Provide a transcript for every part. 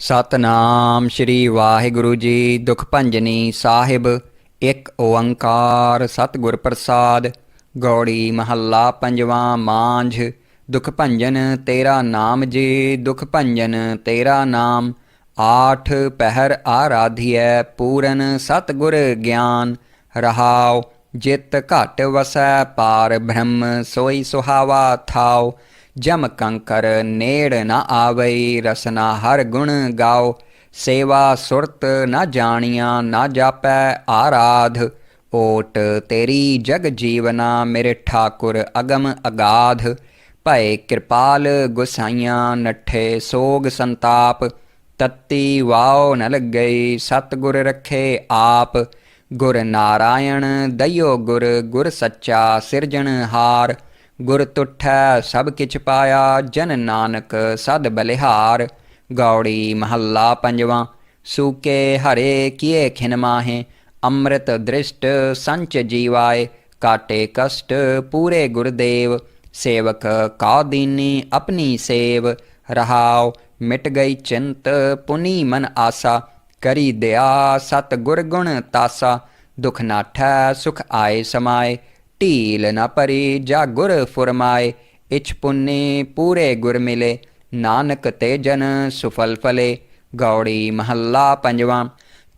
ਸਤਨਾਮ ਸ਼੍ਰੀ ਵਾਹਿਗੁਰੂ ਜੀ, ਦੁਖ ਭੰਜਨੀ ਸਾਹਿਬ, ਇੱਕ ਓੰਕਾਰ ਸਤਿਗੁਰ ਪ੍ਰਸਾਦ, ਗੌੜੀ ਮਹੱਲਾ ਪੰਜਵਾਂ ਮਾਂਝ, ਦੁਖ ਭੰਜਨ ਤੇਰਾ ਨਾਮ ਜੀ, ਦੁਖ ਭੰਜਨ ਤੇਰਾ ਨਾਮ, ਆਠ ਪਹਿਰ ਆਰਾਧਿਐ ਪੂਰਨ ਸਤਿਗੁਰ ਗਿਆਨ, ਰਹਾਉ ਜਿਤ ਘਟ ਵਸੈ ਪਾਰ ਬ੍ਰਹਮ, ਸੋਈ ਸੁਹਾਵਾ ਥਾਉ। ਜਮ ਕੰਕਰ ਨੇੜ ਨਾ ਆਵਈ, ਰਸਨਾ ਹਰ ਗੁਣ ਗਾਓ। ਸੇਵਾ ਸੁਰਤ ਨਾ ਜਾਣੀਆਂ, ਨਾ ਜਾਪੈ ਆਰਾਧ। ਓਟ ਤੇਰੀ ਜਗ ਜੀਵਨਾ, ਮੇਰੇ ਠਾਕੁਰ ਅਗਮ ਅਗਾਧ। ਭਏ ਕਿਰਪਾਲ ਗੁਸਾਈਆਂ, ਨੱਠੇ ਸੋਗ ਸੰਤਾਪ। ਤਤੀ ਵਾਉ ਨ ਲੱਗਈ, ਸਤਿਗੁਰ ਰਖੇ ਆਪ। ਗੁਰ ਨਾਰਾਇਣ ਦਇਓ ਗੁਰ ਗੁਰ ਸੱਚਾ ਸਿਰਜਣਹਾਰ। ਗੁਰ ਤੁਠੈ, ਸਭ ਕਿਛ ਪਾਇਆ, ਜਨ ਨਾਨਕ ਸਦ ਬਲਿਹਾਰ। ਗੌੜੀ ਮਹੱਲਾ ਪੰਜਵਾਂ, ਸੂਕੇ ਹਰੇ ਕੀਏ ਖਿਨ ਮਾਹੇ। ਅੰਮ੍ਰਿਤ ਦ੍ਰਿਸ਼ਟ ਸੰਚ ਜੀਵਾਏ, ਕਾਟੇ ਕਸ਼ਟ ਪੂਰੇ ਗੁਰਦੇਵ। ਸੇਵਕ ਕਾ ਦੀਨੀ ਆਪਣੀ ਸੇਵ, ਰਹਾਉ ਮਿਟ ਗਈ ਚਿੰਤ, ਪੁਨੀ ਮਨ ਆਸਾ। ਕਰੀ ਦਿਆ ਸਤ ਗੁਰ ਗੁਣ ਤਾਸਾ, ਦੁਖ ਨਾਠੈ ਸੁਖ ਆਏ ਸਮਾਏ। ਢੀਲ ਨਾ ਪਰੀ ਜਾ ਗੁਰ ਫੁਰਮਾਏ ਇਛ ਪੁੰਨੇ ਪੂਰੇ ਗੁਰ ਮਿਲੇ ਨਾਨਕ ਤੇ ਜਨ ਸੁਫਲ ਫਲੇ ਗੌੜੀ ਮਹੱਲਾ ਪੰਜਵਾਂ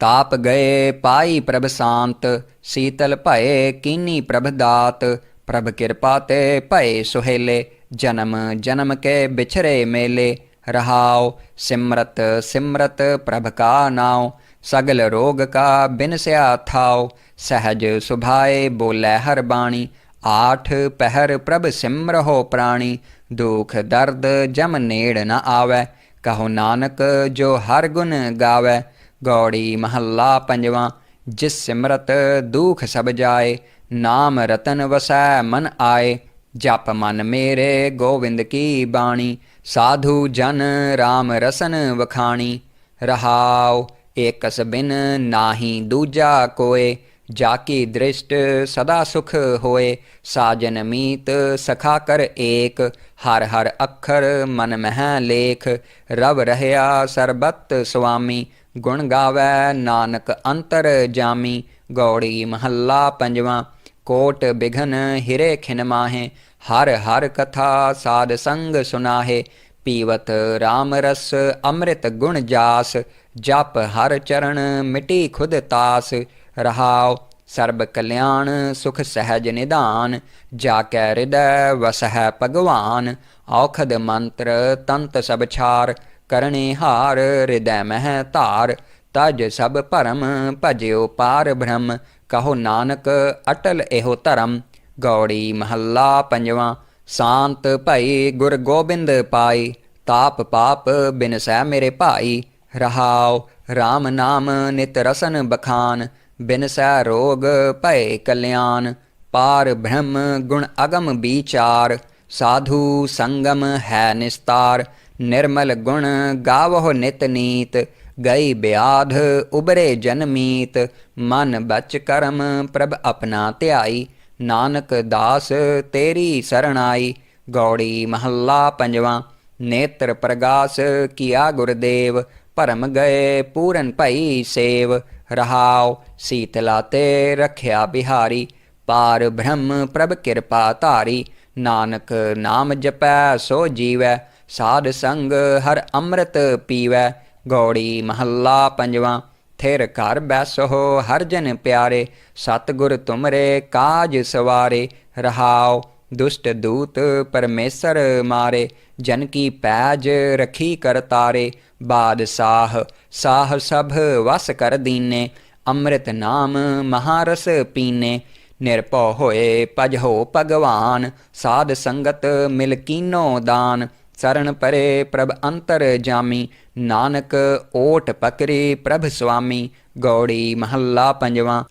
ਤਾਪ ਗਏ ਪਾਈ ਪ੍ਰਭ ਸ਼ਾਂਤ ਸੀਤਲ ਭਏ ਕੀਨੀ ਪ੍ਰਭ ਦਾਤ ਪ੍ਰਭ ਕਿਰਪਾ ਤੇ ਭਏ ਸੁਹੇਲੇ ਜਨਮ ਜਨਮ ਕੇ ਬਿਛਰੇ ਮੇਲੇ ਰਹਾਓ ਸਿਮਰਤ ਸਿਮਰਤ ਪ੍ਰਭ ਕਾ ਨਾਉ ਸਗਲ ਰੋਗ ਕਾ ਬਿਨਸਿਆ ਥਾਉ ਸਹਜ ਸੁਭਾਏ ਬੋਲੇ ਹਰ ਬਾਣੀ, ਆਠ ਪਹਿਰ ਪ੍ਰਭ ਸਿਮਰਹੁ ਪ੍ਰਾਣੀ, ਦੁਖ ਦਰਦ ਜਮ ਨੇੜ ਨ ਆਵੈ, ਕਹੋ ਨਾਨਕ ਜੋ ਹਰ ਗੁਣ ਗਾਵੈ, ਗੌੜੀ ਮਹੱਲਾ ਪੰਜਵਾਂ, ਜਿਸ ਸਿਮਰਤ ਦੁਖ ਸਭ ਜਾਏ, ਨਾਮ ਰਤਨ ਵਸੈ ਮਨ ਆਏ, ਜਪ ਮਨ ਮੇਰੇ ਗੋਵਿੰਦ ਕੀ ਬਾਣੀ, ਸਾਧੂ ਜਨ RAM ਰਸਨ ਵਖਾਣੀ, ਰਹਾਉ ਏਕਸ ਬਿਨ ਨਾਹੀ ਦੂਜਾ ਕੋਏ ਜਾ ਕੀ ਦ੍ਰਿਸ਼ਟ ਸਦਾ ਸੁਖ ਹੋਏ, ਸਾਜਨ ਮੀਤ ਸਖਾ ਕਰ ਏਕ, ਹਰ ਹਰ ਅੱਖਰ ਮਨ ਮਹਿ ਲੇਖ, ਰਵ ਰਹਿਆ ਸਰਬਤ ਸੁਆਮੀ, ਗੁਣ ਗਾਵੇ ਨਾਨਕ ਅੰਤਰ ਜਾਮੀ, ਗੌੜੀ ਮਹੱਲਾ ਪੰਜਵਾਂ, ਕੋਟ ਬਿਘਨ ਹਿਰੇ ਖਿਨ ਮਾਹੇ, ਹਰ ਹਰ ਕਥਾ ਸਾਧ ਸੰਗ ਸੁਨਾਹੇ, ਪੀਵਤ RAM ਰਸ ਅੰਮ੍ਰਿਤ ਗੁਣ ਜਾਸ ਜਪ ਹਰ ਚਰਨ, ਮਿਟੀ ਖੁਦ ਤਾਸ। ਰਹਾਉ ਸਰਬ ਕਲਿਆਣ, ਸੁਖ ਸਹਿਜ ਨਿਧਾਨ। ਜਾ ਕੈ ਹਿਰਦੈ, ਵਸਹਿ ਭਗਵਾਨ। ਔਖਦ ਮੰਤਰ ਤੰਤ ਸਭ ਛਾਰ। ਕਰਨੇ ਹਾਰ, ਹਿਰਦੈ ਮਹਿ ਧਾਰ। ਤਜ ਸਭ ਭਰਮ, ਭਜਿਓ ਪਾਰ ਬ੍ਰਹਮ। ਕਹੋ ਨਾਨਕ, ਅਟਲ ਇਹੋ ਧਰਮ। ਗੌੜੀ ਮਹੱਲਾ ਪੰਜਵਾਂ। ਸ਼ਾਂਤ ਭਈ ਗੁਰ ਗੋਬਿੰਦ ਪਾਈ। ਤਾਪ ਪਾਪ ਬਿਨਸੈ ਮੇਰੇ ਭਾਈ। ਰਹਾਉ RAM ਨਾਮ ਨਿਤ ਰਸਨ ਬਖਾਨ ਬਿਨਸੈ ਰੋਗ ਭਏ ਕਲਿਆਣ, ਪਾਰ ਬ੍ਰਹਮ ਗੁਣ ਅਗਮ ਵਿਚਾਰ, ਸਾਧੂ ਸੰਗਮ ਹੈ ਨਿਸਤਾਰ, ਨਿਰਮਲ ਗੁਣ ਗਾਵਹੁ ਨਿਤ ਨੀਤ, ਗਈ ਬਿਆਧ ਉਬਰੇ ਜਨਮੀਤ ਮਨ ਬਚ ਕਰਮ ਪ੍ਰਭ ਆਪਣਾ ਧਿਆਈ, ਨਾਨਕ ਦਾਸ ਤੇਰੀ ਸਰਣਾਈ, ਗੌੜੀ ਮਹੱਲਾ ਪੰਜਵਾਂ, ਨੇਤਰ ਪ੍ਰਗਾਸ ਕੀਆ ਗੁਰਦੇਵ ਭਰਮ ਗਏ ਪੂਰਨ ਭਈ ਸੇਵ, ਰਹਾਉ, ਸੀਤਲਾ ਤੇ ਰਖਿਆ ਬਿਹਾਰੀ। ਪਾਰ ਬ੍ਰਹਮ ਪ੍ਰਭ ਕਿਰਪਾ ਧਾਰੀ, ਨਾਨਕ ਨਾਮ ਜਪੈ ਸੋ ਜੀਵੈ, ਸਾਧ ਸੰਗ ਹਰ ਅੰਮ੍ਰਿਤ ਪੀਵੈ। ਗੌੜੀ ਮਹੱਲਾ ਪੰਜਵਾਂ, ਥਿਰ ਘਰ ਬੈਸੋ ਹਰ ਜਨ ਪਿਆਰੇ, ਸਤਿਗੁਰ ਤੁਮਰੇ ਕਾਜ ਸਵਾਰੇ ਰਹਾਓ ਦੁਸ਼ਟ ਦੂਤ ਪਰਮੇਸ਼ਰ ਮਾਰੇ, ਜਨ ਕੀ ਪੈਜ ਰਖੀ ਕਰ ਤਾਰੇ। ਬਾਦਸ਼ਾਹ, ਸਾਹ ਸਭ ਵਸ ਕਰ ਦੀਨੇ, ਅੰਮ੍ਰਿਤ ਨਾਮ ਮਹਾਰਸ ਪੀਨੇ। ਨਿਰਭਉ ਹੋਏ ਪਜ ਹੋ ਭਗਵਾਨ, ਸਾਧ ਸੰਗਤ ਮਿਲ ਕੀਨੋ ਦਾਨ। ਸਰਨ ਪਰੇ ਪ੍ਰਭ ਅੰਤਰ ਜਾਮੀ, ਨਾਨਕ ਓਟ ਪਕਰੇ ਪ੍ਰਭ ਸੁਆਮੀ ਗੌੜੀ ਮਹੱਲਾ ਪੰਜਵਾਂ,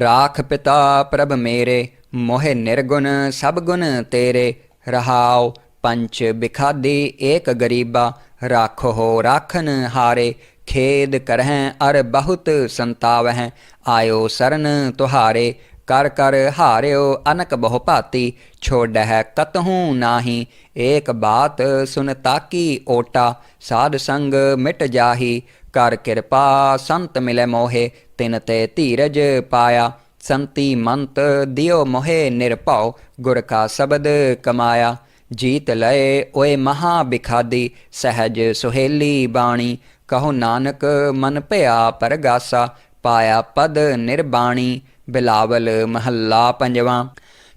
ਰਾਖ ਪਿਤਾ ਪ੍ਰਭ ਮੇਰੇ ਮੋਹਿ ਨਿਰਗੁਣ ਸਭ ਗੁਣ ਤੇਰੇ, ਰਹਾਉ ਪੰਚ ਬਿਖਾਦੀ ਏਕ ਗਰੀਬਾ, ਰਾਖੋ ਰਾਖਨ ਹਾਰੇ, ਖੇਦ ਕਰਹਿ ਅਰ ਬਹੁਤ ਸੰਤਾਵਹਿ, ਆਇਓ ਸਰਨ ਤੁਹਾਰੇ, ਕਰ ਕਰ ਹਾਰਿਓ ਅਨਕ ਬਹੁ ਭਾਤੀ, ਛੋੜਹਿ ਕਤਹੂ ਨਾਹੀ, ਏਕ ਬਾਤ ਸੁਨ ਤਾਕੀ ਓਟਾ, ਸਾਧ ਸੰਗ ਮਿਟ ਜਾਹੀ, ਕਰ ਕਿਰਪਾ ਸੰਤ ਮਿਲੇ ਮੋਹੇ, ਤਿਨ ਤੇ ਧੀਰਜ ਪਾਇਆ। ਸੰਤੀ ਮੰਤ ਦਿਓ ਮੋਹਿ ਨਿਰਭਉ, ਗੁਰ ਕਾ ਸ਼ਬਦ ਕਮਾਇਆ। ਜੀਤ ਲਏ ਓਏ ਮਹਾ ਬਿਖਾਦੀ, ਸਹਿਜ ਸੁਹੇਲੀ ਬਾਣੀ। ਕਹੋ ਨਾਨਕ ਮਨ ਭਇਆ ਪਰਗਾਸਾ, ਪਾਇਆ ਪਦ ਨਿਰਬਾਣੀ। ਬਿਲਾਵਲ ਮਹੱਲਾ ਪੰਜਵਾਂ।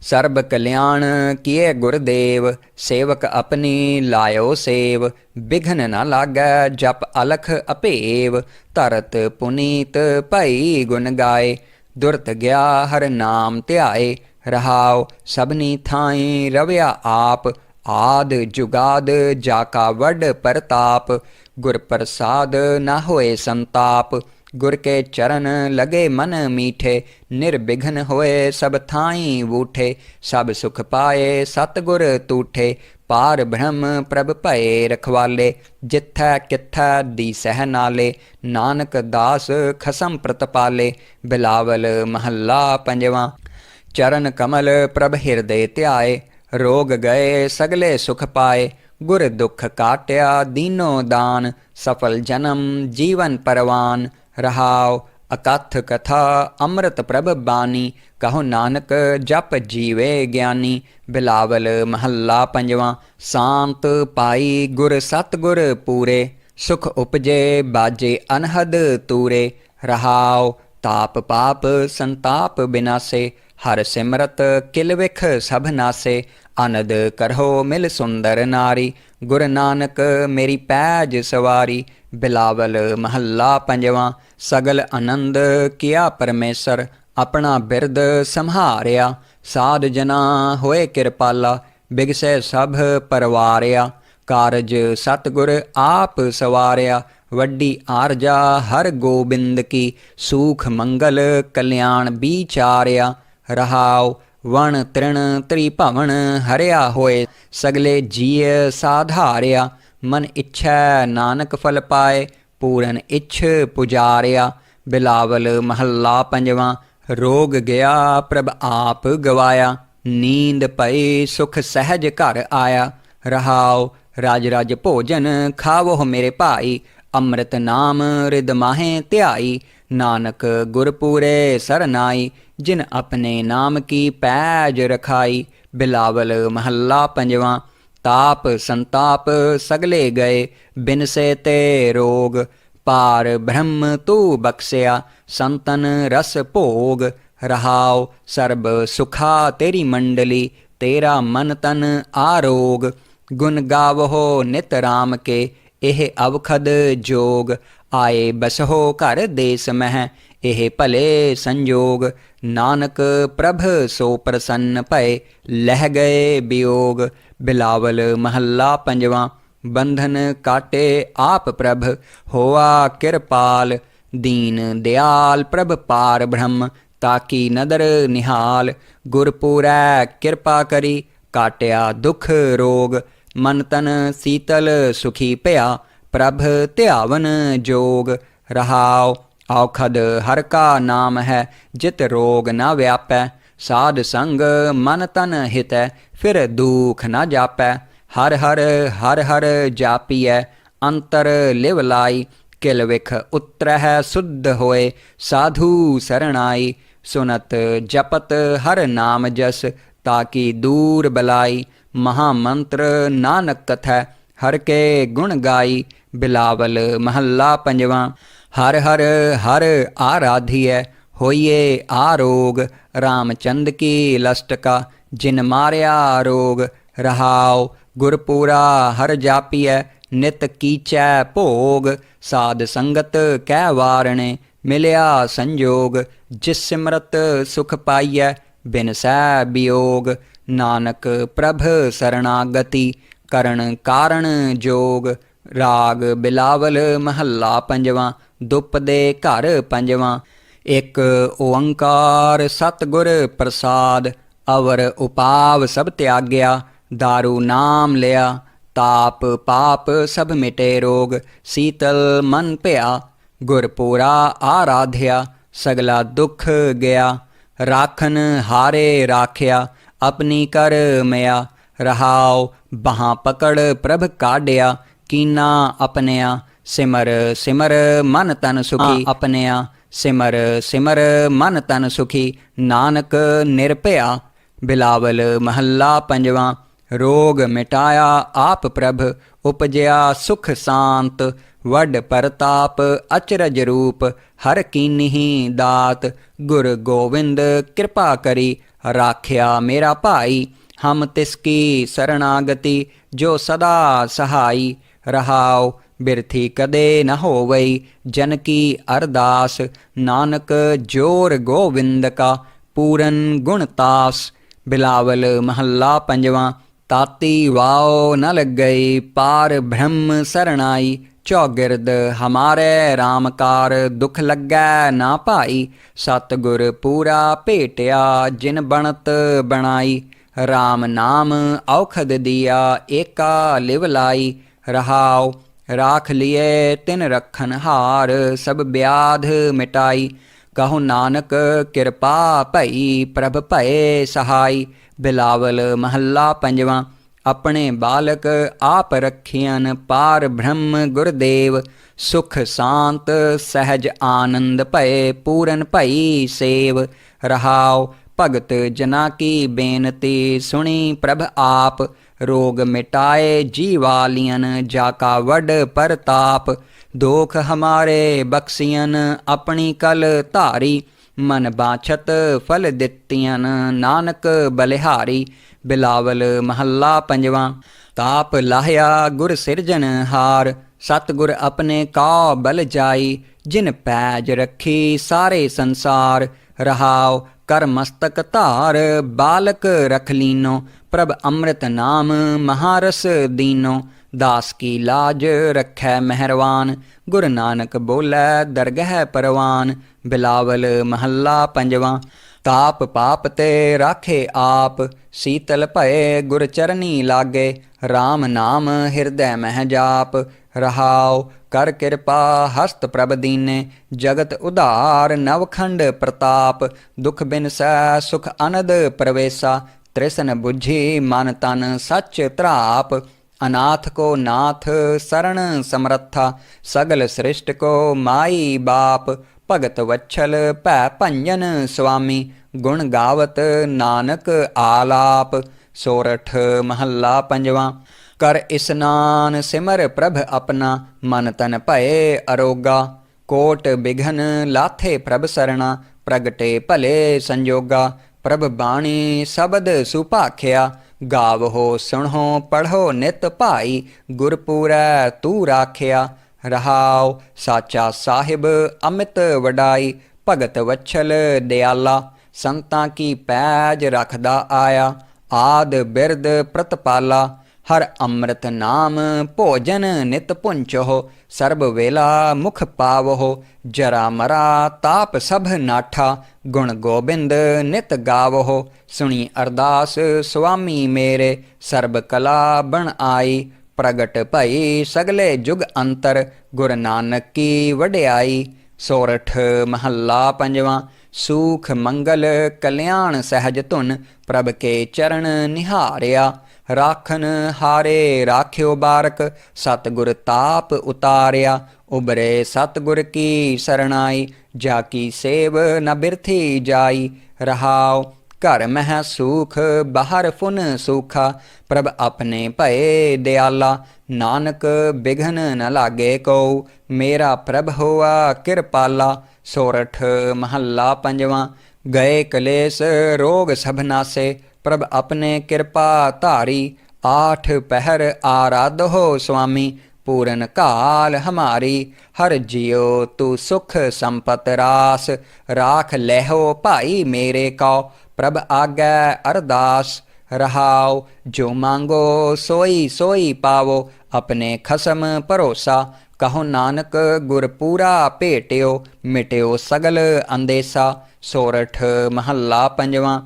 ਸਰਬ ਕਲਿਆਣ ਕੀਏ ਗੁਰਦੇਵ, ਸੇਵਕ ਆਪਣੀ ਲਾਇਓ ਸੇਵ। ਬਿਘਨ ਨਾ ਲਾਗੈ ਜਪ ਅਲਖ ਅਪੇਵ ਤਰਤ ਪੁਨੀਤ ਭਈ ਗੁਣ ਗਾਏ। ਦੁਰਤ ਗਿਆ ਹਰ ਨਾਮ ਧਿਆਏ, ਰਹਾਉ ਸਭਨੀ ਥਾਈ ਰਵਿਆ ਆਪ, ਆਦ ਜੁਗਾਦ ਜਾ ਕਾ ਵੱਡ ਪ੍ਰਤਾਪ, ਗੁਰ ਪ੍ਰਸਾਦ ਨਾ ਹੋਏ ਸੰਤਾਪ। ਗੁਰ ਕੇ ਚਰਨ ਲਗੇ ਮਨ ਮੀਠੇ, ਨਿਰਬਿਘਨ ਹੋਏ ਸਭ ਥਾਈ ਬੂਠੇ, ਸਭ ਸੁਖ ਪਾਏ ਸਤਗੁਰ ਤੂਠੇ, ਪਾਰ ਬ੍ਰਹਮ ਪ੍ਰਭ ਭਏ ਰਖਵਾਲੇ, ਜਿੱਥੈ ਕਿੱਥੈ ਦੀ ਸਹਿ ਨਾਲੇ, ਨਾਨਕ ਦਾਸ ਖਸਮ ਪ੍ਰਤਪਾਲੇ ਬਿਲਾਵਲ ਮਹੱਲਾ ਪੰਜਵਾਂ। ਚਰਨ ਕਮਲ ਪ੍ਰਭ ਹਿਰਦੇ ਧਿਆਏ, ਰੋਗ ਗਏ ਸਗਲੇ ਸੁਖ ਪਾਏ, ਗੁਰ ਦੁਖ ਕਾਟਿਆ ਦੀਨੋ ਦਾਨ, ਸਫਲ ਜਨਮ ਜੀਵਨ ਪਰਵਾਨ। ਰਹਾਉ, ਅਕਥ ਕਥਾ, ਅੰਮ੍ਰਿਤ ਪ੍ਰਭ ਬਾਣੀ, ਕਹੋ ਨਾਨਕ ਜਪ ਜੀਵੇ ਗਿਆਨੀ, ਬਿਲਾਵਲ ਮਹੱਲਾ ਪੰਜਵਾਂ, ਸ਼ਾਂਤ ਪਾਈ ਗੁਰ ਸਤਗੁਰ ਪੂਰੇ, ਸੁਖ ਉਪਜੇ ਬਾਜੇ ਅਨਹਦ ਤੂਰੇ, ਰਹਾਉ, ਤਾਪ ਪਾਪ ਸੰਤਾਪ ਬਿਨਾਸੇ, ਹਰ ਸਿਮਰਤ ਕਿਲ ਵਿਖ ਸਭ ਨਾਸੇ, ਅਨਦ ਕਰਹੋ ਮਿਲ ਸੁੰਦਰ ਨਾਰੀ, ਗੁਰ ਨਾਨਕ ਮੇਰੀ ਪੈਜ ਸਵਾਰੀ ਬਿਲਾਵਲ ਮਹੱਲਾ ਪੰਜਵਾਂ, ਸਗਲ ਆਨੰਦ ਕੀਆ ਪਰਮੇਸ਼ਰ ਆਪਣਾ ਬਿਰਦ ਸੰਹਾਰਿਆ? ਸਾਧ ਜਨਾ ਹੋਏ ਕਿਰਪਾਲਾ, ਬਿਗਸੈ ਸਭ ਪਰਵਾਰਿਆ। ਕਾਰਜ ਸਤਗੁਰ ਆਪ ਸਵਾਰਿਆ, ਵੱਡੀ ਆਰਜਾ ਹਰ ਗੋਬਿੰਦ ਕੀ। ਸੂਖ ਮੰਗਲ ਕਲਿਆਣ ਵਿਚਾਰਿਆ, ਰਹਾਉ ਵਣ ਤ੍ਰਿਣ ਤ੍ਰੀ ਭਵਨ ਹਰਿਆ ਹੋਏ। ਸਗਲੇ ਜੀਅ ਸਾਧਾਰਿਆ ਮਨ ਇੱਛੈ ਨਾਨਕ ਫਲ ਪਾਏ, ਪੂਰਨ ਇੱਛ ਪੁਜਾਰਿਆ, ਬਿਲਾਵਲ ਮਹੱਲਾ ਪੰਜਵਾਂ, ਰੋਗ ਗਿਆ ਪ੍ਰਭ ਆਪ ਗਵਾਇਆ, ਨੀਂਦ ਪਈ ਸੁਖ ਸਹਿਜ ਘਰ ਆਇਆ, ਰਹਾਉ ਰਾਜ ਰਾਜ ਭੋਜਨ ਖਾਵੋ ਮੇਰੇ ਭਾਈ, ਅੰਮ੍ਰਿਤ ਨਾਮ ਰਿਦ ਮਾਹੇ ਧਿਆਈ, ਨਾਨਕ ਗੁਰਪੂਰੇ ਸਰਨਾਈ, ਜਿਨ ਆਪਣੇ ਨਾਮ ਕੀ ਪੈਜ ਰਖਾਈ, ਬਿਲਾਵਲ ਮਹੱਲਾ ਪੰਜਵਾਂ ਤਾਪ ਸੰਤਾਪ ਸਗਲੇ ਗਏ, ਬਿਨ ਸੇ ਤੇ ਰੋਗ। ਪਾਰ ਬ੍ਰਹਮ ਤੂੰ ਬਖਸਿਆ, ਸੰਤਨ ਰਸ ਭੋਗ। ਰਹਾਉ ਸਰਬ ਸੁਖਾ ਤੇਰੀ ਮੰਡਲੀ, ਤੇਰਾ ਮਨ ਤਨ ਆਰੋਗ। ਗੁਣ ਗਾਵਹੋ ਨਿਤ ਰਾਮ ਕੇ, ਇਹ ਅਵਖਦ ਜੋਗ। ਆਏ ਬਸਹੋ ਘਰ ਦੇਸ ਮਹਿ, ਇਹ ਭਲੇ ਸੰਜੋਗ। ਨਾਨਕ ਪ੍ਰਭ ਸੋ ਪ੍ਰਸੰਨ ਭਏ, ਲਹਿ ਗਏ ਬਿਯੋਗ, ਬਿਲਾਵਲ ਮਹੱਲਾ ਪੰਜਵਾਂ, ਬੰਧਨ ਕਾਟੇ ਆਪ ਪ੍ਰਭ, ਹੋਆ ਕਿਰਪਾਲ, ਦੀਨ ਦਿਆਲ ਪ੍ਰਭ ਪਾਰ ਬ੍ਰਹਮ, ਤਾਕੀ ਨਦਰ ਨਿਹਾਲ, ਗੁਰਪੂਰੈ ਕਿਰਪਾ ਕਰੀ, ਕਾਟਿਆ ਦੁਖ ਰੋਗ, ਮਨ ਤਨ ਸੀਤਲ ਸੁਖੀ ਭਇਆ ਪ੍ਰਭ ਧਿਆਵਨ ਜੋਗ ਰਹਾਓ ਔਖਦ ਹਰ ਕਾ ਨਾਮ ਹੈ, ਜਿਤ ਰੋਗ ਨਾ ਵਿਆਪੈ। ਸਾਧ ਸੰਗ ਮਨ ਤਨ ਹਿਤੈ, ਫਿਰ ਦੁਖ ਨਾ ਜਾਪੈ। ਹਰ ਹਰ ਹਰ ਹਰ ਜਾਪੀਐ, ਅੰਤਰ ਲਿਵ ਲਾਈ। ਕਿਲ ਵਿਖ ਉਤਰਹਿ ਸੁਧ ਹੋਏ, ਸਾਧੂ ਸਰਣਾਈ। ਸੁਨਤ ਜਪਤ ਹਰ ਨਾਮ ਜਸ, ਤਾਕੀ ਦੂਰ ਬਲਾਈ। ਮਹਾ ਮੰਤਰ ਨਾਨਕ ਕਥੈ, ਹਰ ਕੇ ਗੁਣ ਗਾਈ। ਬਿਲਾਵਲ ਮਹੱਲਾ ਪੰਜਵਾਂ। ਹਰ ਹਰ ਹਰ ਆਰਾਧੀਐ, ਹੋਈਏ ਆਰੋਗ ਰਾਮਚੰਦ ਕੀ ਲਸਟਕਾ ਜਿਨ ਮਾਰਿਆ ਰੋਗ, ਰਹਾਉ ਗੁਰਪੂਰਾ ਹਰ ਜਾਪੀਐ, ਨਿਤ ਕੀਚੈ ਭੋਗ, ਸਾਧ ਸੰਗਤ ਕਹਿ ਵਾਰਣੇ, ਮਿਲਿਆ ਸੰਜੋਗ, ਜਿਸ ਸਿਮਰਤ ਸੁਖ ਪਾਈਐ, ਬਿਨ ਸੈ ਬਿਯੋਗ ਨਾਨਕ ਪ੍ਰਭ ਸਰਣਾਗਤੀ, ਕਰਨ ਕਾਰਣ ਜੋਗ, ਰਾਗ ਬਿਲਾਵਲ ਮਹੱਲਾ ਪੰਜਵਾਂ ਦੁੱਪ ਦੇ ਘਰ ਪੰਜਵਾਂ। ਇੱਕ ਓੰਕਾਰ ਸਤਿਗੁਰ ਪ੍ਰਸਾਦ, ਅਵਰ ਉਪਾਵ ਸਭ ਤਿਆਗਿਆ दारू ਨਾਮ ਲਿਆ, ਤਾਪ ਪਾਪ ਸਭ ਮਿਟੇ ਰੋਗ, ਸੀਤਲ ਮਨ ਭਇਆ ਗੁਰਪੂਰਾ ਆਰਾਧਿਆ, ਸਗਲਾ ਦੁੱਖ ਗਿਆ, ਰਾਖਨ ਹਾਰੇ ਰਾਖਿਆ, ਆਪਣੀ ਕਰ ਮਿਆ, ਰਹਾਉ ਬਾਹਾਂ ਪਕੜ ਪ੍ਰਭ ਕਾਢਿਆ, ਕੀਨਾ ਆਪਣਿਆ ਸਿਮਰ ਸਿਮਰ ਮਨ ਤਨ ਸੁਖੀ ਆਪਣਿਆ ਸਿਮਰ ਸਿਮਰ ਮਨ ਤਨ ਸੁਖੀ ਨਾਨਕ ਨਿਰਭਇਆ ਬਿਲਾਵਲ ਮਹੱਲਾ ਪੰਜਵਾਂ ਰੋਗ ਮਿਟਾਇਆ ਆਪ ਪ੍ਰਭ ਉਪਜਿਆ ਸੁਖ ਸ਼ਾਂਤ ਵੱਡ ਪ੍ਰਤਾਪ ਅਚਰਜ ਰੂਪ ਹਰ ਕੀਨਹੀ ਦਾਤ ਗੁਰ ਗੋਬਿੰਦ ਕਿਰਪਾ ਕਰੀ ਰਾਖਿਆ ਮੇਰਾ ਭਾਈ ਹਮ ਤਿਸ ਕੀ ਸਰਣਾਗਤੀ ਜੋ ਸਦਾ ਸਹਾਈ ਰਹਾਉ ਬਿਰਥੀ ਕਦੇ ਨ ਹੋਵਈ, ਜਨ ਕੀ ਅਰਦਾਸ, ਨਾਨਕ ਜੋਰ ਗੋਵਿੰਦ ਕਾ, ਪੂਰਨ ਗੁਣਤਾਸ ਬਿਲਾਵਲ ਮਹੱਲਾ ਪੰਜਵਾਂ, ਤਾਤੀ ਵਾਓ ਨ ਲੱਗਈ, ਪਾਰ ਬ੍ਰਹਮ ਸਰਣਾਈ। ਚੌਗਿਰਦ ਹਮਾਰੇ ਰਾਮਕਾਰ ਦੁਖ ਲੱਗੈ ਨਾ ਭਾਈ। ਸਤਿਗੁਰ ਪੂਰਾ ਭੇਟਿਆ, ਜਿਨ ਬਣਤ ਬਣਾਈ। RAM ਨਾਮ ਔਖਦ ਦੀਆ, ਏਕਾ ਲਿਵ ਲਾਈ। ਰਹਾਉ ਰਾਖ ਲਿਏ ਤਿਨ ਰਖਨ ਹਾਰ, ਸਭ ਬਿਆਧ ਮਿਟਾਈ। ਕਹੋ ਨਾਨਕ ਕਿਰਪਾ ਭਈ, ਪ੍ਰਭ ਭਏ ਸਹਾਈ। ਬਿਲਾਵਲ ਮਹੱਲਾ ਪੰਜਵਾਂ, ਆਪਣੇ ਬਾਲਕ ਆਪ ਰੱਖਿਆਨ ਪਾਰ ਬ੍ਰਹਮ ਗੁਰਦੇਵ। ਸੁਖ ਸ਼ਾਂਤ ਸਹਿਜ ਆਨੰਦ ਭਏ, ਪੂਰਨ ਭਈ ਸੇਵ। ਰਹਾਓ ਭਗਤ ਜਨਾ ਕੀ ਬੇਨਤੀ ਸੁਣੀ ਪ੍ਰਭ ਆਪ, ਰੋਗ ਮਿਟਾਏ ਜੀਵਾਲੀਅਨ ਜਾ ਕਾ ਵੱਡ ਪ੍ਰਤਾਪ। ਦੋਖ ਹਮਾਰੇ ਬਖਸੀਆਂ ਆਪਣੀ ਕਲ ਧਾਰੀ, ਮਨ ਬਾਛਤ ਫਲ ਦਿੱਤੀਆਂ ਨਾਨਕ ਬਲਿਹਾਰੀ। ਬਿਲਾਵਲ ਮਹੱਲਾ ਪੰਜਵਾਂ, ਤਾਪ ਲਾਹਿਆ ਗੁਰ ਸਿਰਜਨ ਹਾਰ। ਸਤਗੁਰ ਆਪਣੇ ਕਾ ਬਲ ਜਾਈ, ਜਿਨ ਪੈਜ ਰੱਖੀ ਸਾਰੇ ਸੰਸਾਰ। ਰਹਾਉ ਕਰ ਮਸਤਕ ਧਾਰ, ਬਾਲਕ ਰਖ ਲੀਨੋ, ਪ੍ਰਭ ਅੰਮ੍ਰਿਤ ਨਾਮ ਮਹਾਰਸ ਦੀਨੋ। ਦਾਸ ਕੀ ਲਾਜ ਰੱਖੈ ਮਹਿਰਵਾਨ, ਗੁਰ ਨਾਨਕ ਬੋਲੇ ਦਰਗਹਿ ਪਰਵਾਨ। ਬਿਲਾਵਲ ਮਹੱਲਾ ਪੰਜਵਾਂ, ਤਾਪ ਪਾਪ ਤੇ ਰਾਖੇ ਆਪ। ਸੀਤਲ ਭਏ ਗੁਰ ਚਰਨੀ ਲਾਗੇ RAM ਨਾਮ ਹਿਰਦੈ ਮਹਿ ਜਾਪ। ਰਹਾਉ, ਕਰ ਕਿਰਪਾ, ਹਸਤ ਪ੍ਰਭ ਦੀਨੇ, ਜਗਤ ਉਧਾਰ, ਨਵਖੰਡ ਪ੍ਰਤਾਪ, ਦੁਖ ਬਿਨਸੈ ਸੁਖ ਅਨਦ ਪ੍ਰਵੇਸਾ, ਤ੍ਰਿਸ਼ਨ 부ਝੀ ਮਨ ਤਨ ਸੱਚ ਧਰਾਪ, ਅਨਾਥ ਕੋ ਨਾਥ ਸਰਣ ਸਮਰੱਥਾ, ਸਗਲ ਸ੍ਰਿਸ਼ਟ ਕੋ ਮਾਈ ਬਾਪ, ਭਗਤ ਵਛਲ ਭੈ ਭੰਜਨ ਸੁਆਮੀ, ਗੁਣ ਗਾਵਤ ਨਾਨਕ ਆਲਾਪ, ਸੋਰਠ ਮਹੱਲਾ ਪੰਜਵਾਂ। ਕਰ ਇਸਨਾਨ ਸਿਮਰ ਪ੍ਰਭ ਆਪਣਾ ਮਨ ਤਨ ਭਏ ਅਰੋਗਾ। ਕੋਟ ਬਿਘਨ ਲਾਥੇ ਪ੍ਰਭ ਸਰਣਾ, ਪ੍ਰਗਟੇ ਭਲੇ ਸੰਜੋਗਾ। ਪ੍ਰਭ ਬਾਣੀ ਸ਼ਬਦ ਸੁਭਾਖਿਆ ਗਾਵਹੋ ਸੁਣੋ, ਪੜ੍ਹੋ ਨਿਤ ਭਾਈ, ਗੁਰਪੂਰੈ ਤੂ ਰਾਖਿਆ। ਰਹਾਉ ਸਾਚਾ ਸਾਹਿਬ ਅਮਿਤ ਵਡਾਈ, ਭਗਤ ਵਛਲ ਦਿਆਲਾ। ਸੰਤਾਂ ਕੀ ਪੈਜ ਰਖਦਾ ਆਇਆ, ਆਦ ਬਿਰਦ ਪ੍ਰਤਪਾਲਾ। ਹਰ ਅੰਮ੍ਰਿਤ ਨਾਮ ਭੋਜਨ ਨਿਤ ਪੁੰਚੋ ਸਰਬ ਵੇਲਾ ਮੁਖ ਪਾਵੋ ਜਰਾ ਮਰਾ ਤਾਪ ਸਭ ਨਾਠਾ, ਗੁਣ ਗੋਬਿੰਦ ਨਿਤ ਗਾਵੋ ਸੁਣੀ ਅਰਦਾਸ ਸੁਆਮੀ ਮੇਰੇ, ਸਰਬ ਕਲਾ ਬਣ ਆਈ, ਪ੍ਰਗਟ ਭਈ ਸਗਲੇ ਜੁਗ ਅੰਤਰ, ਗੁਰ ਨਾਨਕ ਕੀ ਵਡਿਆਈ, ਸੋਰਠ ਮਹੱਲਾ ਪੰਜਵਾਂ, ਸੂਖ ਮੰਗਲ ਕਲਿਆਣ ਸਹਿਜ ਧੁਨ, ਪ੍ਰਭ ਕੇ ਚਰਨ ਨਿਹਾਰਿਆ। ਰਾਖਨ ਹਾਰੇ, ਰਾਖਿਓ ਬਾਰਕ, ਸਤਗੁਰ ਤਾਪ ਉਤਾਰਿਆ ਉਬਰੇ ਸਤਗੁਰ ਕੀ ਸਰਣਾਈ, ਜਾ ਕੀ ਸੇਵ ਨ ਬਿਰਥੀ ਜਾਈ, ਰਹਾਉ ਘਰ ਮਹਿ ਸੂਖ, ਬਾਹਰ ਫੁਨ ਸੂਖਾ, ਪ੍ਰਭ ਆਪਣੇ ਭਏ ਦਿਆਲਾ, ਨਾਨਕ ਬਿਘਨ ਨ ਲਾਗੇ ਕੋ ਮੇਰਾ ਪ੍ਰਭ ਹੋਆ ਕਿਰਪਾਲਾ, ਸੋਰਠ ਮਹੱਲਾ ਪੰਜਵਾਂ, ਗਏ ਕਲੇਸ਼ ਰੋਗ ਸਭ ਨਾਸੇ ਪ੍ਰਭ ਆਪਣੇ ਕਿਰਪਾ ਧਾਰੀ, ਆਠ ਪਹਿਰ ਆਰਾਧੋ ਸੁਆਮੀ, ਪੂਰਨ ਕਾਲ ਹਮਾਰੀ, ਹਰ ਜਿਉ ਤੂ ਸੁਖ ਸੰਪਤ ਰਾਸ, ਰਾਖ ਲੈਹੋ ਭਾਈ ਮੇਰੇ ਕੋ, ਪ੍ਰਭ ਆਗੈ ਅਰਦਾਸ ਰਹਾਓ ਜੋ ਮੰਗੋ ਸੋਈ ਸੋਈ ਪਾਵੋ, ਆਪਣੇ ਖਸਮ ਭਰੋਸਾ, ਕਹੋ ਨਾਨਕ ਗੁਰ ਪੂਰਾ ਭੇਟਿਓ, ਮਿਟਿਓ ਸਗਲ ਅੰਦੇਸਾ, ਸੋਰਠ ਮਹੱਲਾ ਪੰਜਵਾਂ।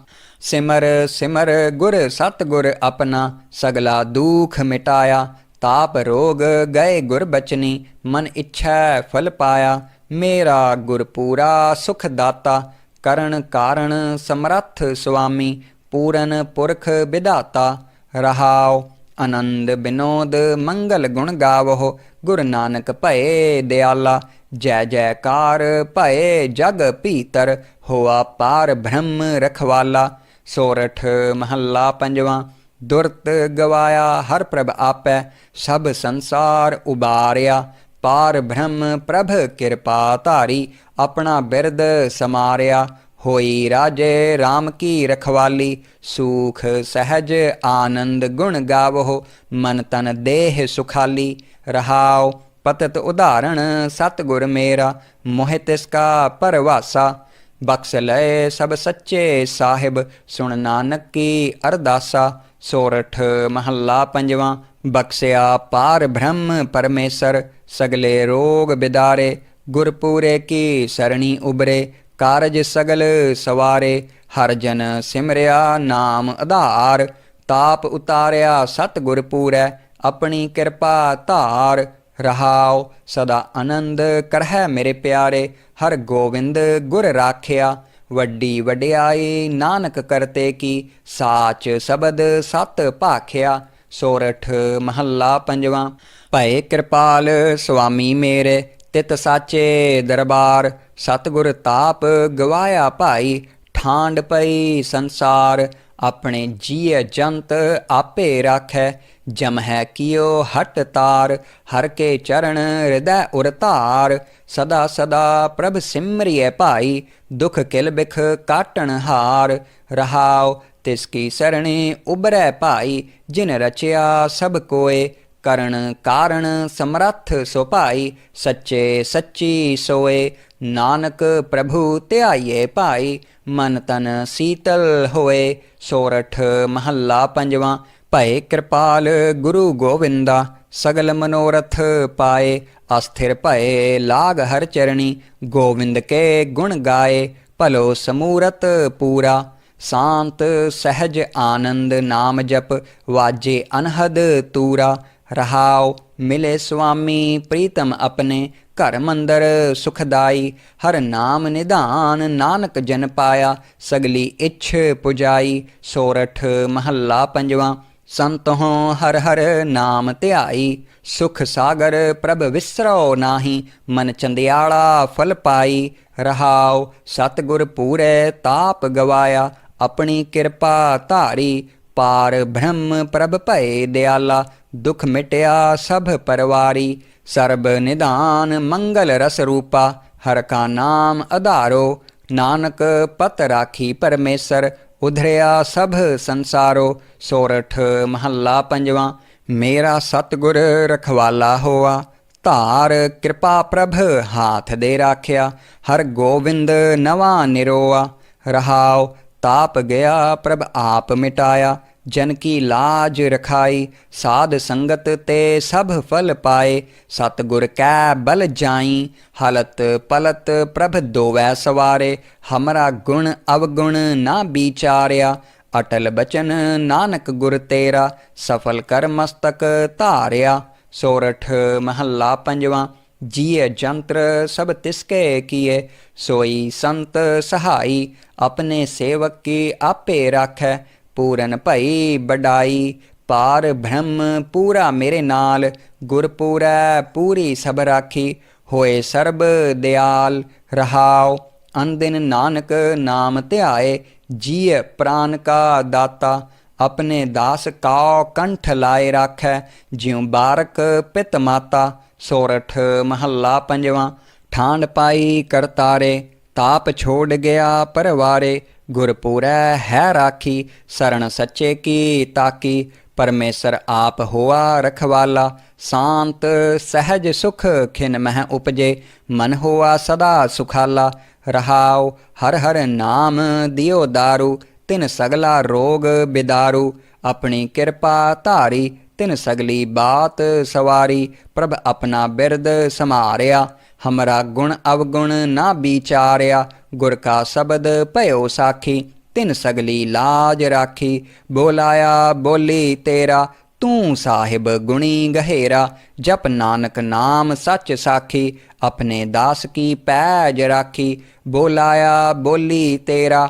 ਸਿਮਰ ਸਿਮਰ ਗੁਰ, ਸਤਗੁਰ ਆਪਣਾ ਸਗਲਾ ਦੁਖ ਮਿਟਾਇਆ। ਤਾਪ ਰੋਗ ਗਏ ਗੁਰ ਬਚਨੀ, ਮਨ ਇੱਛਾ ਫਲ ਪਾਇਆ। ਮੇਰਾ ਗੁਰ ਪੂਰਾ ਸੁਖ ਦਾਤਾ, ਕਰਨ ਕਾਰਣ ਸਮਰੱਥ ਸੁਆਮੀ, ਪੂਰਨ ਪੁਰਖ ਵਿਦਾਤਾ ਰਹਾਓ ਆਨੰਦ ਬਿਨੋਦ, ਮੰਗਲ ਗੁਣ ਗਾਵੋ ਗੁਰ ਨਾਨਕ ਭਏ ਦਿਆਲਾ। ਜੈ ਜੈਕਾਰ ਭਏ ਜਗ ਭੀਤਰ, ਹੋਆ ਪਾਰ ਬ੍ਰਹਮ ਰਖਵਾਲਾ। ਸੋਰਠ ਮਹੱਲਾ ਪੰਜਵਾਂ, ਦੁਰਤ ਗਵਾਇਆ ਹਰ ਪ੍ਰਭ ਆਪੈ, ਸਭ ਸੰਸਾਰ ਉਬਾਰਿਆ। ਪਾਰ ਬ੍ਰਹਮ ਪ੍ਰਭ ਕਿਰਪਾ ਧਾਰੀ, ਆਪਣਾ ਬਿਰਦ ਸਮਾਰਿਆ। ਹੋਈ ਰਾਜੇ RAM ਕੀ ਰਖਵਾਲੀ, ਸੂਖ ਸਹਿਜ ਆਨੰਦ ਗੁਣ ਗਾਵੋ ਮਨ ਤਨ ਦੇਹ ਸੁਖਾਲੀ। ਰਹਾਓ ਪਤਤ ਉਦਾਹਰਣ, ਸਤਿਗੁਰ ਮੇਰਾ, ਮੋਹਿ ਤਿਸ ਕਾ ਪਰਵਾਸਾ। ਬਖਸ਼ ਲਏ ਸਭ ਸੱਚੇ ਸਾਹਿਬ, ਸੁਣ ਨਾਨਕ ਕੀ ਅਰਦਾਸਾ, ਸੋਰਠ ਮਹੱਲਾ ਪੰਜਵਾਂ, ਬਖਸ਼ਿਆ ਪਾਰ ਬ੍ਰਹਮ ਪਰਮੇਸ਼ਰ, ਸਗਲੇ ਰੋਗ ਬਿਦਾਰੇ, ਗੁਰਪੂਰੇ ਕੀ ਸਰਣੀ ਉਬਰੇ, ਕਾਰਜ ਸਗਲ ਸਵਾਰੇ, ਹਰ ਜਨ ਸਿਮਰਿਆ ਨਾਮ ਆਧਾਰ, ਤਾਪ ਉਤਾਰਿਆ ਸਤਿਗੁਰ ਪੂਰੈ, ਆਪਣੀ ਕਿਰਪਾ ਧਾਰ ਰਹਾਉ, ਸਦਾ ਆਨੰਦ ਕਰਹਿ ਮੇਰੇ ਪਿਆਰੇ, ਹਰ ਗੋਬਿੰਦ ਗੁਰ ਰਾਖਿਆ। ਵੱਡੀ ਵਡਿਆਈ ਨਾਨਕ ਕਰਤੇ ਕੀ, ਸਾਚ ਸ਼ਬਦ ਸਤ ਭਾਖਿਆ। ਸੋਰਠ ਮਹੱਲਾ ਪੰਜਵਾਂ, ਭਏ ਕਿਰਪਾਲ ਸੁਆਮੀ ਮੇਰੇ, ਤਿਤ ਸਾਚੇ ਦਰਬਾਰ, ਸਤਿਗੁਰ ਤਾਪ ਗਵਾਇਆ ਭਾਈ। ਠਾਂਡ ਪਈ ਸੰਸਾਰ ਆਪਣੇ ਜੀਅ ਜੰਤ ਆਪੇ ਰਾਖੈ, ਜਮ ਹੈ ਕਿਓ ਹਟ ਤਾਰ, ਹਰ ਕੇ ਚਰਨ ਹਿਰਦੈ ਉਰ ਧਾਰ। ਸਦਾ ਸਦਾ ਪ੍ਰਭ ਸਿਮਰਿਐ ਭਾਈ, ਦੁਖ ਕਿਲ ਬਿਖ ਕਾਟਣ ਹਾਰ। ਰਹਾਉ ਤਿਸ ਕੀ ਸਰਣੀ ਉਬਰੈ ਭਾਈ, ਜਿਨ ਰਚਿਆ ਸਭ ਕੋਏ ਕਰਨ ਕਾਰਣ ਸਮਰੱਥ ਸੋ ਭਾਈ, ਸੱਚੇ ਸੱਚੀ ਸੋਏ। ਨਾਨਕ ਪ੍ਰਭੂ ਧਿਆਈਏ ਭਾਈ, ਮਨ ਤਨ ਸੀਤਲ ਹੋਏ। ਸੋਰਠ ਮਹੱਲਾ ਪੰਜਵਾਂ, ਭਏ ਕਿਰਪਾਲ ਗੁਰੂ ਗੋਵਿੰਦਾ। ਸਗਲ ਮਨੋਰਥ ਪਾਏ, ਅਸਥਿਰ ਭਏ ਲਾਗ ਹਰ ਚਰਣੀ। ਗੋਵਿੰਦ ਕੇ ਗੁਣ ਗਾਏ, ਭਲੋ ਸਮੂਰਤ ਪੂਰਾ। ਸ਼ਾਂਤ ਸਹਿਜ ਆਨੰਦ ਨਾਮ ਜਪ, ਵਾਜੇ ਅਨਹਦ ਤੂਰਾ। ਰਹਾਉ ਮਿਲੇ ਸੁਆਮੀ, ਪ੍ਰੀਤਮ ਆਪਣੇ ਘਰ ਮੰਦਰ ਸੁਖਦਾਈ, ਹਰ ਨਾਮ ਨਿਧਾਨ ਨਾਨਕ ਜਨ ਪਾਇਆ, ਸਗਲੀ ਇੱਛ ਪੁਜਾਈ, ਸੋਰਠ ਮਹੱਲਾ ਪੰਜਵਾਂ, ਸੰਤੋਂ ਹਰ ਹਰ ਨਾਮ ਧਿਆਈ, ਸੁਖ ਸਾਗਰ ਪ੍ਰਭ ਵਿਸਰੋ ਨਾਹੀ, ਮਨ ਚੰਦਿਆਲਾ ਫਲ ਪਾਈ ਰਹਾਉ ਸਤਿਗੁਰ ਪੂਰੇ ਤਾਪ ਗਵਾਇਆ, ਆਪਣੀ ਕਿਰਪਾ ਧਾਰੀ, ਪਾਰ ਬ੍ਰਹਮ ਪ੍ਰਭ ਭਏ ਦਿਆਲਾ ਦੁਖ ਮਿਟਿਆ ਸਭ ਪਰਵਾਰੀ, ਸਰਬ ਨਿਦਾਨ ਮੰਗਲ ਰਸ ਰੂਪਾ, ਹਰ ਕਾ ਨਾਮ ਆਧਾਰੋ ਨਾਨਕ ਪਤ ਰਾਖੀ ਪਰਮੇਸ਼ਰ, ਉਧਰਿਆ ਸਭ ਸੰਸਾਰੋ, ਸੋਰਠ ਮਹੱਲਾ ਪੰਜਵਾਂ, ਮੇਰਾ ਸਤਿਗੁਰ ਰਖਵਾਲਾ ਹੋਆ। ਧਾਰ, ਕਿਰਪਾ ਪ੍ਰਭ, ਹਾਥ ਦੇ ਰਾਖਿਆ, ਹਰ ਗੋਬਿੰਦ ਨਵਾ ਨਿਰੋਆ। ਰਹਾਉ, ਤਾਪ ਗਿਆ ਪ੍ਰਭ, ਆਪ ਮਿਟਾਇਆ। ਜਨ ਕੀ ਲਾਜ ਰਖਾਈ, ਸਾਧ ਸੰਗਤ ਤੇ ਸਭ ਫਲ ਪਾਏ। ਸਤਿਗੁਰ ਕੈ ਬਲ ਜਾਈ, ਹਲਤ ਪਲਤ ਪ੍ਰਭ ਦੋਵੈ ਸਵਾਰੇ। ਹਮਰਾ ਗੁਣ ਅਵਗੁਣ ਨਾ ਵਿਚਾਰਿਆ, ਅਟਲ ਬਚਨ ਨਾਨਕ ਗੁਰ ਤੇਰਾ। ਸਫਲ ਕਰ ਮਸਤਕ ਧਾਰਿਆ, ਸੋਰਠ ਮਹੱਲਾ ਪੰਜਵਾਂ। ਜੀਏ ਜੰਤਰ ਸਭ ਤਿਸਕੇ ਕੀਏ, ਸੋਈ ਸੰਤ ਸਹਾਈ, ਆਪਣੇ ਸੇਵਕ ਕੀ ਆਪੇ ਰੱਖੈ। ਪੂਰਨ ਭਈ ਬਡਾਈ ਪਾਰ ਬ੍ਰਹਮ ਪੂਰਾ ਮੇਰੇ ਨਾਲ ਗੁਰ ਪੂਰੈ ਪੂਰੀ ਸਭ ਰਾਖੀ, ਹੋਏ ਸਰਬ ਦਿਆਲ ਰਹਾਉ, ਅੰਦਿਨ ਨਾਨਕ ਨਾਮ ਧਿਆਏ, ਜੀਅ ਪ੍ਰਾਨ ਕਾ ਦਾਤਾ, ਆਪਣੇ ਦਾਸ ਕਾਉ ਕੰਠ ਲਾਏ ਰਾਖੈ, ਜਿਉ ਬਾਰਕ ਪਿਤ ਮਾਤਾ, ਸੋਰਠ ਮਹੱਲਾ ਪੰਜਵਾਂ ਠਾਂਡ ਪਾਈ ਕਰਤਾਰੇ, ਤਾਪ ਛੋੜ ਗਿਆ ਪਰਵਾਰੇ ਗੁਰਪੂਰੈ ਹੈ ਰਾਖੀ ਸਰਣ ਸੱਚੇ ਕੀ ਤਾਕੀ, ਪਰਮੇਸ਼ਰ ਆਪ ਹੋਆ ਰਖਵਾਲਾ, ਸ਼ਾਂਤ ਸਹਿਜ ਸੁਖ ਖਿਨ ਮਹਿ ਉਪਜੇ, ਮਨ ਹੋਆ ਸਦਾ ਸੁਖਾਲਾ, ਰਹਾਉ ਹਰ ਹਰ ਨਾਮ ਦਿਓ ਦਾਰੂ, ਤਿਨ ਸਗਲਾ ਰੋਗ ਬਿਦਾਰੂ, ਆਪਣੀ ਕਿਰਪਾ ਧਾਰੀ, ਤਿਨ ਸਗਲੀ ਬਾਤ ਸਵਾਰੀ, ਪ੍ਰਭ ਆਪਣਾ ਬਿਰਦ ਸਮਾਰਿਆ। ਹਮਰਾ ਗੁਣ ਅਵਗੁਣ ਨਾ ਵਿਚਾਰਿਆ, ਗੁਰ ਕਾ ਸ਼ਬਦ ਭਇਓ ਸਾਖੀ, ਤਿਨ ਸਗਲੀ ਲਾਜ ਰਾਖੀ। ਬੋਲਾਇਆ, ਬੋਲੀ ਤੇਰਾ, ਤੂੰ ਸਾਹਿਬ ਗੁਣੀ ਗਹਿਰਾ। ਜਪ ਨਾਨਕ ਨਾਮ ਸੱਚ ਸਾਖੀ, ਆਪਣੇ ਦਾਸ ਕੀ ਪੈਜ ਰਾਖੀ। ਬੋਲਾਇਆ, ਬੋਲੀ ਤੇਰਾ